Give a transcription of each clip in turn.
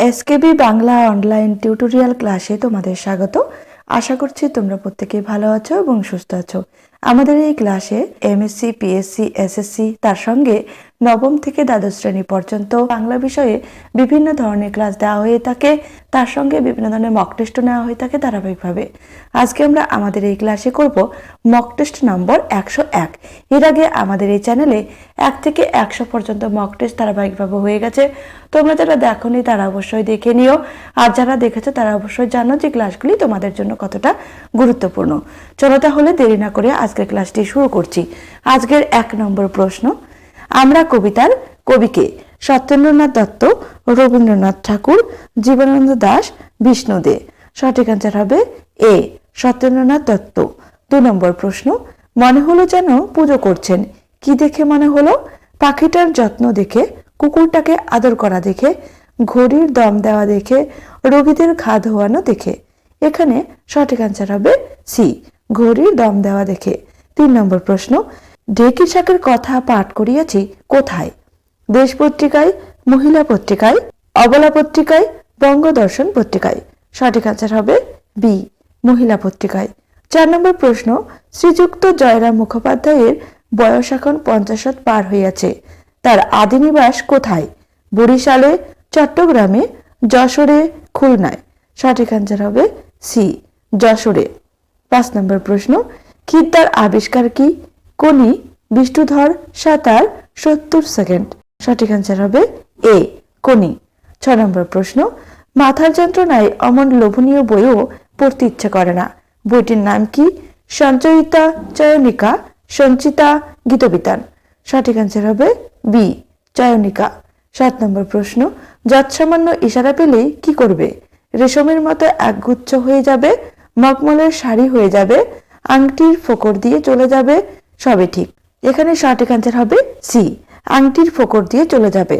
SKB Bangla online tutorial ক্লাসে তোমাদের স্বাগত। আশা করছি তোমরা প্রত্যেকে ভালো আছো এবং সুস্থ আছো। আমাদের এই ক্লাসে এমএসসি পিএসসি এসএসসি তার সঙ্গে নবম থেকে দ্বাদশ শ্রেণি পর্যন্ত বাংলা বিষয়ে বিভিন্ন ধরনের ক্লাস দেওয়া হয়ে থাকে। তার সঙ্গে বিভিন্ন ধরনের মক টেস্টও নেওয়া হয়ে থাকে ধারাবাহিকভাবে। আজকে আমরা আমাদের এই ক্লাসে করব মক টেস্ট নম্বর একশো এক। এর আগে আমাদের এই চ্যানেলে এক থেকে একশো পর্যন্ত মক টেস্ট ধারাবাহিকভাবে হয়ে গেছে। তোমরা যারা দেখোনি, তারা অবশ্যই দেখে নিও। আর যারা দেখেছ, তারা অবশ্যই জানো যে ক্লাসগুলি তোমাদের জন্য কতটা গুরুত্বপূর্ণ। চলো তাহলে দেরি না করে আজকের ক্লাসটি শুরু করছি। আজকের এক নম্বর প্রশ্ন, আমরা কবিতার কবিকে সত্যেন্দ্রনাথ দত্ত, রবীন্দ্রনাথ ঠাকুর, জীবনানন্দ দাস, বিষ্ণু দে। সঠিক অ্যান্সার হবে এ, সত্যেন্দ্রনাথ দত্ত। দু নম্বর প্রশ্ন, মনে হলো যেন পুজো করছেন। কি দেখে মনে হলো? পাখিটার যত্ন দেখে, কুকুরটাকে আদর করা দেখে, ঘড়ির দম দেওয়া দেখে, রোগীদের ঘা ধোয়ানো দেখে। এখানে সঠিক অ্যান্সার হবে সি ঘড়ির দম দেওয়া দেখে তিন নম্বর প্রশ্ন, ঢেকি শাকের কথা পাঠ করিয়াছি কোথায়? দেশ পত্রিকায়, মহিলা পত্রিকায়, অবলা পত্রিকায়, বঙ্গদর্শন পত্রিকায়। সঠিক অ্যান্সার হবে বি মহিলা পত্রিকায়। চার নম্বর প্রশ্ন, শ্রীযুক্ত জয়রাম মুখোপাধ্যায়ের বয়স এখন পঞ্চাশত পার হইয়াছে। তার আদি নিবাস কোথায়? বরিশালে, চট্টগ্রামে, যশোরে, খুলনায়। সঠিক অ্যান্সার হবে সি যশোরে। পাঁচ নম্বর প্রশ্ন খিদ্দার আবিষ্কার কি? কোনি বিষ্ণুধর, সাঁতার, সত্তর সেকেন্ড। সঠিক অ্যান্সার হবে এ কোনি ছ নম্বর প্রশ্ন, মাথার যন্ত্রণায় অমন লোভনীয় বইও পড়তে ইচ্ছে করে না। বইটির নাম কি? সঞ্চয়িতা চয়নিকা, সঞ্চিতা গীতবিতান। সঠিক অ্যান্সার হবে বি, চয়নিকা। সাত নম্বর প্রশ্ন যৎসামান্য ইশারা পেলেই কি করবে? রেশমের মতো একগুচ্ছ হয়ে যাবে মকমলের শাড়ি হয়ে যাবে, আংটির ফোকর দিয়ে চলে যাবে সবে ঠিক। এখানে সঠিক অ্যান্সার হবে সি আংটির ফোকর দিয়ে চলে যাবে।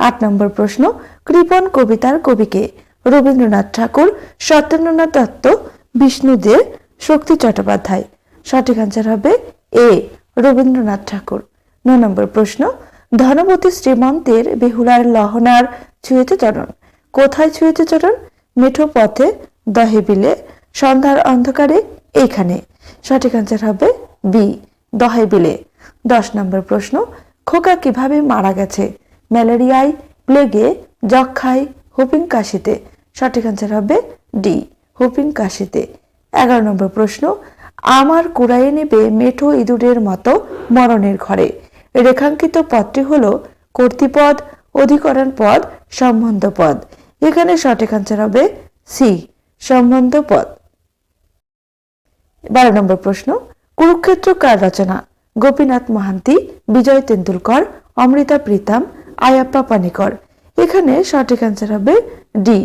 আট নম্বর প্রশ্ন কৃপণ কবিতার কবিকে রবীন্দ্রনাথ ঠাকুর, সত্যেন্দ্রনাথ দত্ত বিষ্ণু দে শক্তি চট্টোপাধ্যায়। সঠিক অ্যান্সার হবে এ রবীন্দ্রনাথ ঠাকুর। ন নম্বর প্রশ্ন, ধনবতী শ্রীমন্তের বেহুলার লহনার ছুঁয়েছে চরণ। কোথায় ছুঁয়েছে চরণ? মেঠো পথে, দহে বিলে সন্ধ্যার অন্ধকারে এইখানে সঠিক অ্যান্সার হবে বি দহে বিলে। দশ নম্বর প্রশ্ন, খোকা কীভাবে মারা গেছে? ম্যালেরিয়ায়, প্লেগে যক্ষায় হুপিং কাশিতে সঠিক অ্যান্সার হবে ডি হুপিং কাশিতে এগারো নম্বর প্রশ্ন, আমার কুড়াইয়ে নেবে মেঠো ইঁদুরের মতো মরণের ঘরে। রেখাঙ্কিত পদটি হল কর্তৃপদ, অধিকরণ পদ সম্বন্ধ পদ এখানে সঠিক অ্যান্সার হবে সি সম্বন্ধ পদ বারো নম্বর প্রশ্ন, কুরুক্ষেত্র কার রচনা? গোপীনাথ মহান্তি, বিজয় তেন্ডুলকর, অমৃতা প্রীতম, আয়াপ্পা পানিকর। এখানে সঠিক অ্যান্সার হবে ডি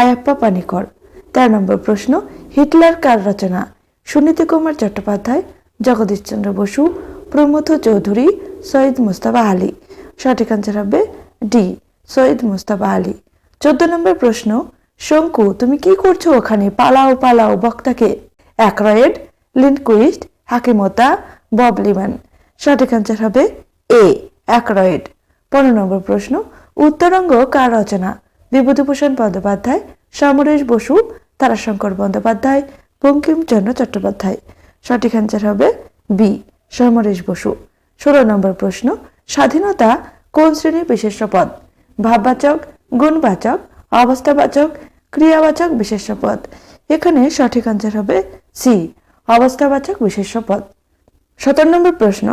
আয়াপ্পা পানিকর। তেরো নম্বর প্রশ্ন, হিটলার কার রচনা? সুনীতি কুমার চট্টোপাধ্যায় জগদীশচন্দ্র বসু প্রমথ চৌধুরী, সৈয়দ মুস্তাফা আলী। সঠিক অ্যান্সার হবে ডি সৈয়দ মুস্তাফা আলী। চোদ্দ নম্বর প্রশ্ন, শঙ্কু, তুমি কি করছ ওখানে? পালাও পালাও, বক্তাকে। অ্যাক্রয়েড লিনকুইস্ট, হাকিমতা, বব লিমান। সঠিক অ্যান্সার হবে এ অ্যাক্রয়েড পনেরো নম্বর প্রশ্ন, উত্তরঙ্গ কার রচনা? বিভূতিভূষণ বন্দ্যোপাধ্যায়, সমরেশ বসু, তারাশঙ্কর বন্দ্যোপাধ্যায়, বঙ্কিমচন্দ্র চট্টোপাধ্যায়। সঠিক অ্যান্সার হবে বি সমরেশ বসু। ষোলো নম্বর প্রশ্ন, স্বাধীনতা কোন শ্রেণির বিশেষ্য পদ? ভাববাচক, গুণবাচক, অবস্থাবাচক, ক্রিয়াবাচক বিশেষ্য পদ। এখানে সঠিক অ্যান্সার হবে সি অবস্থাবাচক বিশেষ্য পদ। সতেরো নম্বর প্রশ্ন,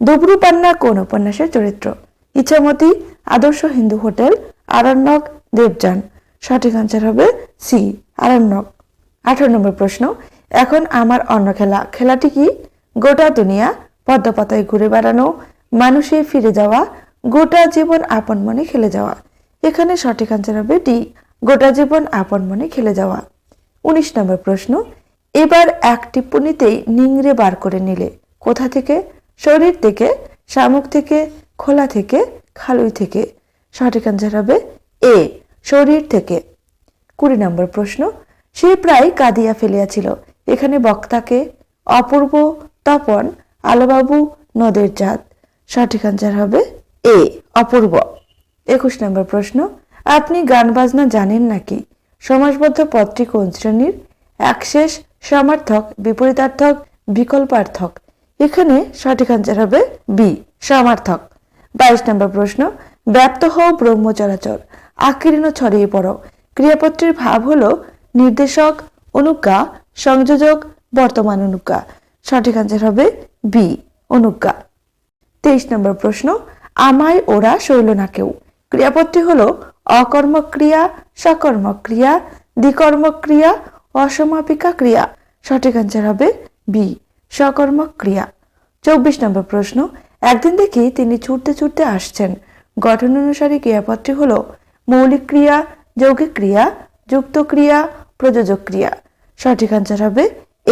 দুবরু পান্না কোন উপন্যাসের চরিত্র? ইচ্ছামতি আদর্শ হিন্দু হোটেল আরণ্যক দেবযান। সঠিক অ্যান্সার হবে সি আরণ্যক আঠারো নম্বর প্রশ্ন, এখন আমার অন্য খেলা, খেলাটি কি? গোটা দুনিয়া পদ্মপাতায় ঘুরে বেড়ানো, মানুষে ফিরে যাওয়া, গোটা জীবন আপন মনে খেলে যাওয়া। এখানে সঠিক অ্যান্সার হবে ডি, গোটা জীবন আপন মনে খেলে যাওয়া। উনিশ নম্বর প্রশ্ন এবার এক টিপ্পণীতেই নিংড়ে বার করে নিলে। কোথা থেকে? শরীর থেকে, শামুক থেকে, খোলা থেকে, খালুই থেকে। সঠিক অ্যান্সার হবে এ, শরীর থেকে। কুড়ি নম্বর প্রশ্ন, সে প্রায় কাঁদিয়া ফেলিয়াছিল। এখানে বক্তাকে অপূর্ব, তপন, আলোবাবু, নদের জাত। সঠিক অ্যান্সার হবে এ, অপূর্ব। একুশ নম্বর প্রশ্ন, আপনি গান বাজনা জানেন নাকি? সমাসবদ্ধ পদটি কোন শ্রেণির? একশেষ সমার্থক, বিপরীতার্থক, বিকল্পার্থক। এখানে সঠিক আনসার হবে বি সমার্থক। বাইশ নম্বর প্রশ্ন, ব্যপ্ত হও ব্রহ্মচরাচর আকীর্ণ ছড়িয়ে পড়ো। ক্রিয়াপত্রের ভাব হলো নির্দেশক, অনুজ্ঞা, সংযোজক, বর্তমান অনুজ্ঞা। সঠিক আনসার হবে বি অনুজ্ঞা। তেইশ নম্বর প্রশ্ন, আমায় ওরা শৈল না কেউ। ক্রিয়াপদটি হলো অকর্মক ক্রিয়া সকর্মক ক্রিয়া দ্বিকর্মক ক্রিয়া অসমাপিকা ক্রিয়া। সঠিক আনসার হবে বি সকর্মক ক্রিয়া। চব্বিশ নম্বর প্রশ্ন, একদিন দেখি তিনি ছুটতে ছুটতে আসছেন। গঠন অনুসারী ক্রিয়াপদটি হল মৌলিক ক্রিয়া, যৌগিক ক্রিয়া, যুক্ত ক্রিয়া, প্রযোজক ক্রিয়া। সঠিক আনসার হবে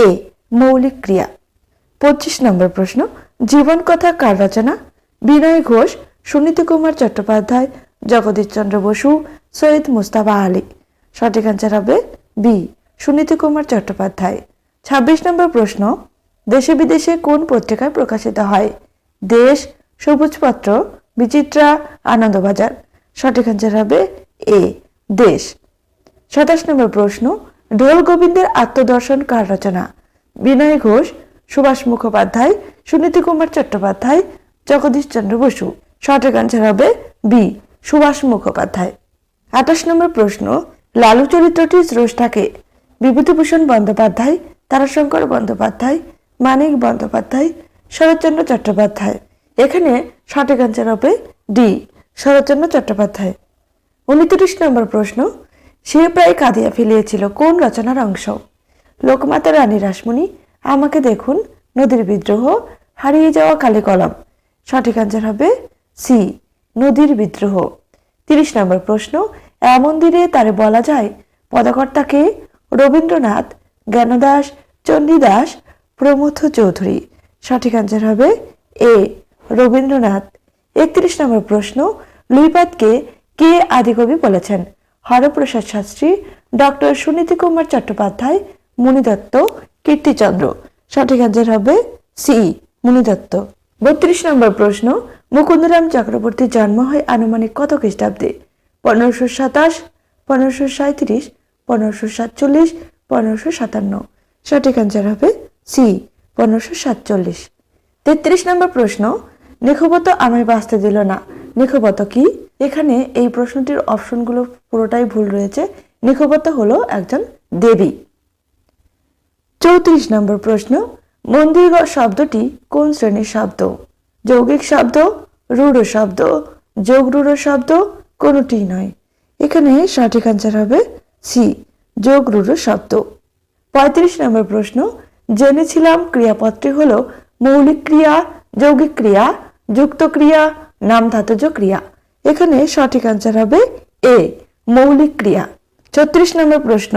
এ মৌলিক ক্রিয়া। পঁচিশ নম্বর প্রশ্ন, জীবন কথা কার রচনা? বিনয় ঘোষ, সুনীতি কুমার চট্টোপাধ্যায়, জগদীশ চন্দ্র বসু, সৈয়দ মুস্তাফা আলী। সঠিক আনসার হবে বি সুনীতি কুমার চট্টোপাধ্যায়। ছাব্বিশ নম্বর প্রশ্ন, দেশে বিদেশে কোন পত্রিকায় প্রকাশিত হয়? দেশ, সবুজপত্র, বিচিত্রা, আনন্দবাজার। সঠিক আনসার হবে এ, দেশ। সাতাশ নম্বর প্রশ্ন, ঢোল গোবিন্দের আত্মদর্শন কার রচনা? বিনয় ঘোষ, সুভাষ মুখোপাধ্যায়, সুনীতি কুমার চট্টোপাধ্যায়, জগদীশ চন্দ্র বসু। সঠিক আনসার হবে বি, সুভাষ মুখোপাধ্যায়। আঠাশ নম্বর প্রশ্ন, লালু চরিত্রটির স্রষ্টাকে বিভূতিভূষণ বন্দ্যোপাধ্যায়, তারাশঙ্কর বন্দ্যোপাধ্যায়, মানিক বন্দ্যোপাধ্যায়, শরৎচন্দ্র চট্টোপাধ্যায়। এখানে সঠিক আনসার হবে ডি, শরৎচন্দ্র চট্টোপাধ্যায়। উনত্রিশ নম্বর প্রশ্ন, সে প্রায় কাঁদিয়া ফেলিয়েছিল, কোন রচনার অংশ? লোকমাতা রানী রাসমণি, আমাকে দেখুন, নদীর বিদ্রোহ, হারিয়ে যাওয়া কালে কলম। সঠিক আনসার হবে সি, নদীর বিদ্রোহ। তিরিশ নম্বর প্রশ্ন, এমন দিনে তারে বলা যায় পদকর্তাকে রবীন্দ্রনাথ, জ্ঞানদাস, চণ্ডীদাস, প্রমথ চৌধুরী। সঠিক আনসার হবে এ, রবীন্দ্রনাথ। একত্রিশ নম্বর প্রশ্ন লুইপাতকে কে আদিকবি বলেছেন? হরপ্রসাদ শাস্ত্রী, ডক্টর সুনীতি কুমার চট্টোপাধ্যায়, মুনিদত্ত, কীর্তিচন্দ্র। সঠিক আনসার হবে সি, মুনিদত্ত। বত্রিশ নম্বর প্রশ্ন, মুকুন্দরাম চক্রবর্তীর জন্ম হয় আনুমানিক কত খ্রিস্টাব্দে? পনেরোশো সাতাশ, পনেরোশো সাঁত্রিশ পনেরোশো সাতচল্লিশ, পনেরোশো সাতান্ন। সঠিক আনসার হবে সি পনেরোশো সাতচল্লিশ। তেত্রিশ নম্বর প্রশ্ন নিখবত আমায় বাঁচতে দিল না। নিখবত কি? এখানে এই প্রশ্নটির অপশনগুলো পুরোটাই ভুল রয়েছে। নিখবত হলো একজন দেবী। চৌত্রিশ নম্বর প্রশ্ন, মন্দির শব্দটি কোন শ্রেণির শব্দ? যৌগিক শব্দ, রূঢ় শব্দ, যোগ রূঢ় শব্দ কোনোটি নয়। এখানে সঠিক আনসার হবে সি যোগ রূঢ় শব্দ। পঁয়ত্রিশ নম্বর প্রশ্ন, জেনেছিলাম ক্রিয়াপদটি হল মৌলিক ক্রিয়া, যৌগিক ক্রিয়া, যুক্ত ক্রিয়া নাম ধাতুজ ক্রিয়া। এখানে সঠিক আনসার হবে এ, মৌলিক ক্রিয়া। ছত্রিশ নম্বর প্রশ্ন,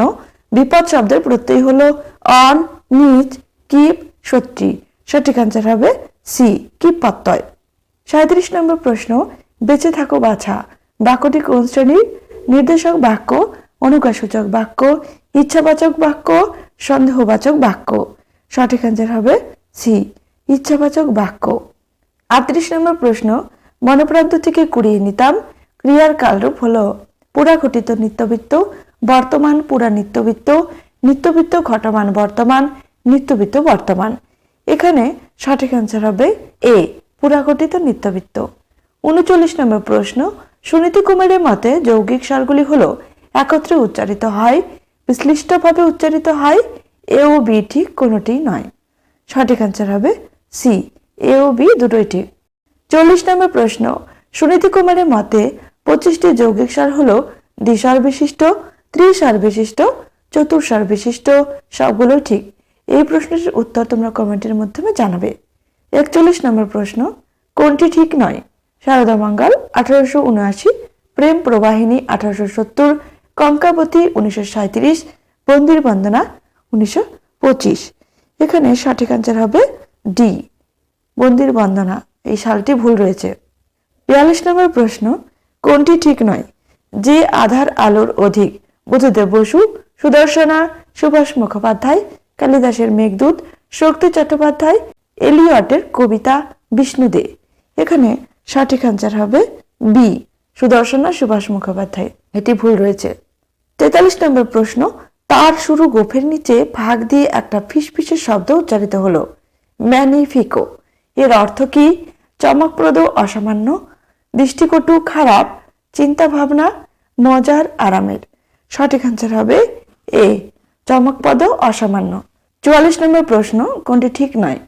বিপদ শব্দের প্রত্যয় হল অন, নিচ, কিপ, সত্যি। সঠিক আনসার হবে সি, কিপ প্রত্যয়। সাঁত্রিশ নম্বর প্রশ্ন, বেঁচে থাকো বাছা। বাক্যটি কোন শ্রেণির? নির্দেশক বাক্য অনুজ্ঞাসূচক বাক্য, ইচ্ছাবাচক বাক্য, সন্দেহবাচক বাক্য। সঠিক আনসার হবে সি ইচ্ছাবাচক বাক্য। আটত্রিশ নম্বর প্রশ্ন, মনপ্রান্ত থেকে কুড়িয়ে নিতাম, ক্রিয়ার কালরূপ হলো পুরাঘটিত নিত্যবৃত্ত, বর্তমান পুরা নিত্যবৃত্ত নিত্যবৃত্ত ঘটমান বর্তমান, নিত্যবৃত্ত বর্তমান। এখানে সঠিক অ্যান্সার হবে এ পুরাঘটিত নিত্যবৃত্ত। উনচল্লিশ নম্বর প্রশ্ন, সুনীতি কুমারের মতে যৌগিক স্বরগুলি হলো একত্রে উচ্চারিত হয় বিশ্লিষ্টভাবে উচ্চারিত হয়, এ ও বি ঠিক কোনোটি নয়। সঠিক অ্যান্সার হবে সি। এ ও বি দুটোই ঠিক। চল্লিশ নম্বর প্রশ্ন, সুনীতি কুমারের মতে পঁচিশটি যৌগিক স্বর হলো দ্বিস্বর বিশিষ্ট ত্রিসার বিশিষ্ট চতুর্স্বর বিশিষ্ট, সবগুলো ঠিক। এই প্রশ্নের উত্তর তোমরা কমেন্টের মাধ্যমে জানাবে। একচল্লিশ নম্বর প্রশ্ন, কোনটি ঠিক নয়? শারদা মঙ্গল আঠারোশো উনআশি, প্রেম প্রবাহিনী আঠারোশো সত্তর কঙ্কাবতী উনিশশো বন্দির বন্দনা উনিশশো পঁচিশ। এখানে সঠিক আনসার হবে ডি বন্দির বন্দনা। এই সালটি ভুল রয়েছে। বিয়াল্লিশ নম্বর প্রশ্ন, কোনটি ঠিক নয়? যে আধার আলোর অধিক। বুদ্ধদেব বসু, সুদর্শনা, সুভাষ মুখোপাধ্যায়, কালিদাসের মেঘদূত, শক্তি চট্টোপাধ্যায়, এলিয়টের কবিতা, বিষ্ণু দে। এখানে সঠিক আনসার হবে বি সুদর্শনা সুভাষ মুখোপাধ্যায়? এটি ভুল রয়েছে। তেতাল্লিশ নম্বর প্রশ্ন, তার শুরু গোফের নিচে ভাগ দিয়ে একটা ফিসফিসের শব্দ উচ্চারিত হলো। ম্যানিফিকো। এর অর্থ কি? চমকপ্রদ, অসামান্য, দৃষ্টিকটু খারাপ চিন্তা ভাবনা মজার, আরামের। সঠিক আনসার হবে এ চমকপদ অসামান্য। চুয়াল্লিশ নম্বর প্রশ্ন, কোনটি ঠিক নয়?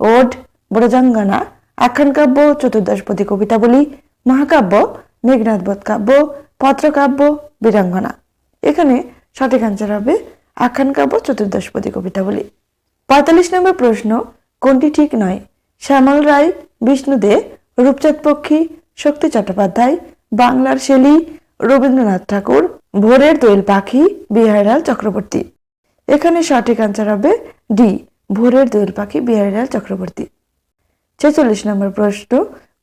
ওড ব্রজাঙ্গনা আখ্যান কাব্য চতুর্দশপদী কবিতাবলী, মহাকাব্য মেঘনাথ বোধ কাব্য পত্রকাব্য বীরাঙ্গনা। এখানে সঠিক আনসার হবে আখ্যান কাব্য চতুর্দশপদী কবিতাবলী। পঁয়তাল্লিশ নম্বর প্রশ্ন, কোনটি ঠিক নয়? শ্যামল রায় বিষ্ণুদে রূপচাঁদ পক্ষী, শক্তি চট্টোপাধ্যায়, বাংলার শেলি, রবীন্দ্রনাথ ঠাকুর, ভোরের দোয়েল পাখি, বিহারীলাল চক্রবর্তী। এখানে সঠিক আনসার হবে ডি, ভোরের দোয়েল পাখি, বিহারীলাল চক্রবর্তী। ছেচল্লিশ নম্বর প্রশ্ন,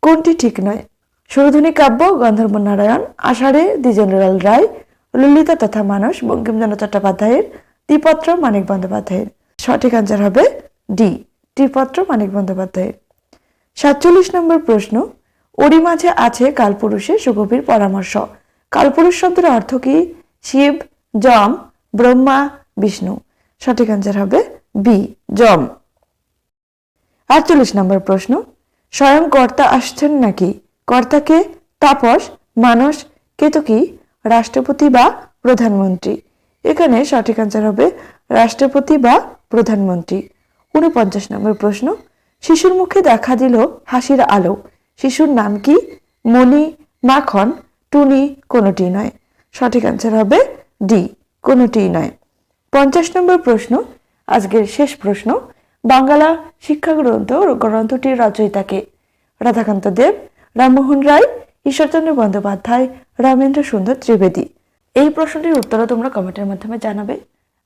কোনটি ঠিক নয়? সুরধনী কাব্য, গন্ধর্ব নারায়ণ, আষাঢ়ে দ্বিজেন্দ্রলাল রায়, ললিতা তথা মানস, বঙ্কিমচন্দ্র চট্টোপাধ্যায়ের দ্বিপত্র মানিক বন্দ্যোপাধ্যায়ের। সঠিক আনসার হবে ডি, ত্রিপত্র মানিক বন্দ্যোপাধ্যায়ের। সাতচল্লিশ নম্বর প্রশ্ন, ওরই মাঝে আছে কালপুরুষে সুগভীর পরামর্শ। কালপুরুষ শব্দের অর্থ কি? শিব যম ব্রহ্মা, বিষ্ণু। সঠিক আনসার হবে বি যম আটচল্লিশ নম্বর প্রশ্ন স্বয়ং কর্তা আসছেন নাকি? কর্তাকে তাপস, মানস, কেতকী, রাষ্ট্রপতি বা প্রধানমন্ত্রী। এখানে সঠিক আনসার হবে রাষ্ট্রপতি বা প্রধানমন্ত্রী। উনপঞ্চাশ নম্বর প্রশ্ন, শিশুর মুখে দেখা দিল হাসির আলো। শিশুর নাম কি? মনি মাখন, টুনি, কোনোটি নয়। সঠিক আনসার হবে ডি, কোনোটি নয়। পঞ্চাশ নম্বর প্রশ্ন, আজকের শেষ প্রশ্ন, বাংলা শিক্ষা গ্রন্থ গ্রন্থটির রচয়িতাকে। রাধাকান্ত দেব রামমোহন রায়, ঈশ্বরচন্দ্র বন্দ্যোপাধ্যায়, রামেন্দ্র সুন্দর ত্রিবেদী। এই প্রশ্নটির উত্তরও তোমরা কমেন্টের মাধ্যমে জানাবে।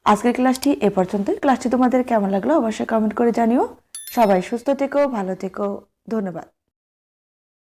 আজকের ক্লাসটি এ পর্যন্ত ক্লাসটি তোমাদের কেমন লাগল অবশ্যই কমেন্ট করে জানিও। সবাই সুস্থ থেকো, ভালো থেকো। ধন্যবাদ।